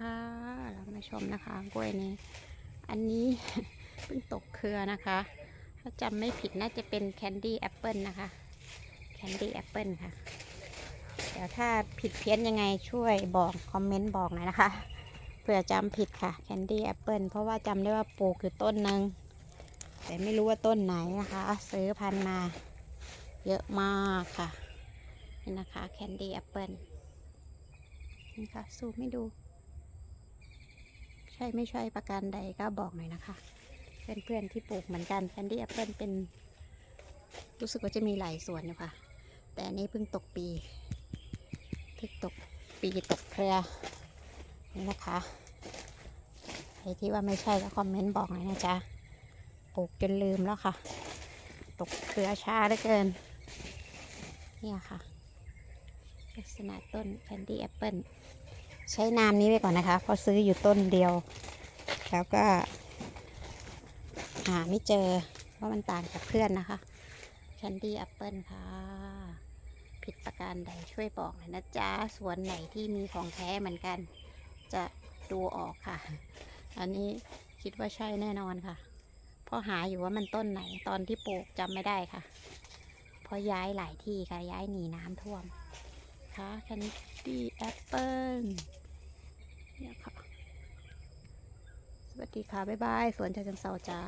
ค่ะเรามาชมนะคะกล้วยนี้ อันนี้เพิ่งตกเครือนะคะ ถ้าจำไม่ผิดน่าจะเป็นแคนดี้แอปเปิลนะคะ แคนดี้แอปเปิลค่ะ เดี๋ยวถ้าผิดเพี้ยนยังไงช่วยบอก คอมเมนต์บอกหน่อยนะคะ เผื่อจำผิดค่ะแคนดี้แอปเปิลเพราะว่าจำได้ว่าปลูกอยู่ต้นหนึ่งแต่ไม่รู้ว่าต้นไหนนะคะ ซื้อพันมาเยอะมากค่ะนี่นะคะแคนดี้แอปเปิลนี่ค่ะซูมให้ดู ใช่ไม่ใช่ประการใดก็บอกหน่อยนะคะ เพื่อนๆที่ปลูกเหมือนกันแคนดี้แอปเปิลเป็น รู้สึกว่าจะมีหลายสวนอยู่ค่ะ แต่อันนี้เพิ่งตกปีเพิ่งตกปีตกเครือนี่นะคะใครที่ว่าไม่ใช่ก็คอมเมนต์บอกหน่อยนะจ๊ะปลูกจนลืมแล้วค่ะ ตกเครือช้าเหลือเกินเนี่ยค่ะ ลักษณะต้นแคนดี้แอปเปิล ใช้นามนี้ไปก่อนนะคะ เพราะซื้ออยู่ต้นเดียว แล้วก็หาไม่เจอเพราะมันต่างจากเพื่อนนะคะแคนดี้แอปเปิลค่ะ ผิดประการใดช่วยบอกหน่อยนะจ๊ะสวนไหนที่มีของแท้เหมือนกัน จะดูออกค่ะ อันนี้คิดว่าใช่แน่นอนค่ะ เพราะหาอยู่ว่ามันต้นไหนตอนที่ปลูกจำไม่ได้ค่ะ เพราะย้ายหลายที่ค่ะย้ายหนีน้ำท่วม ค่ะแคนดี้แอปเปิลเนี่ยค่ะ สวัสดีค่ะ บ๊ายบาย สวนชาจังเซาจ้า